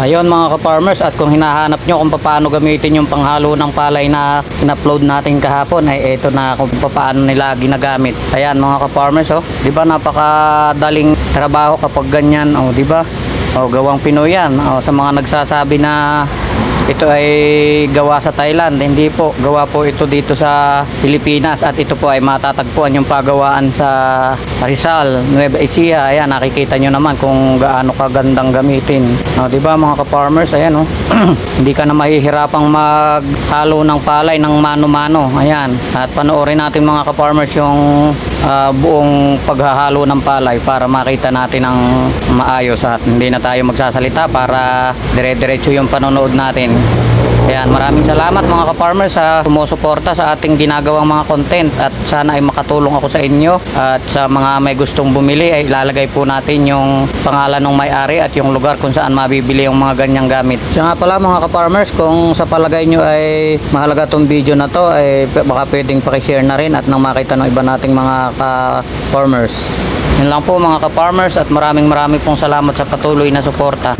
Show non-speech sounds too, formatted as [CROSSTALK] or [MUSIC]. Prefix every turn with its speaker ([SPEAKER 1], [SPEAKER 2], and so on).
[SPEAKER 1] Ayun mga ka-farmers at kung hinahanap nyo kung paano gamitin yung panghalo ng palay na in-upload natin kahapon ay ito na kung paano nila ginagamit. Ayan mga ka-farmers oh, 'di ba napakadaling trabaho kapag ganyan oh, 'di ba? Oh, gawang Pinoy yan. Oh, sa mga nagsasabi na ito ay gawa sa Thailand. Hindi po. Gawa po ito dito sa Pilipinas. At ito po ay matatagpuan yung pagawaan sa Rizal, Nueva Ecija. Ayan, nakikita nyo naman kung gaano kagandang gamitin. O, di ba mga ka-farmers? Ayan, oh. [CLEARS THROAT] Hindi ka na mahihirapang maghalo ng palay ng mano-mano. Ayan. At panoorin natin mga ka-farmers yung ah, buong paghahalo ng palay para makita natin ang maayos at hindi na tayo magsasalita para dire-diretso yung panonood natin. Ayan, maraming salamat mga ka-farmers sa sumusuporta sa ating ginagawang mga content at sana ay makatulong ako sa inyo at sa mga may gustong bumili ay ilalagay po natin yung pangalan ng may-ari at yung lugar kung saan mabibili yung mga ganyang gamit. So nga pala mga ka-farmers, kung sa palagay nyo ay mahalaga tong video na to ay baka pwedeng pakishare na rin at nang makita ng iba nating mga ka-farmers. Yun lang po mga ka-farmers at maraming maraming pong salamat sa patuloy na suporta.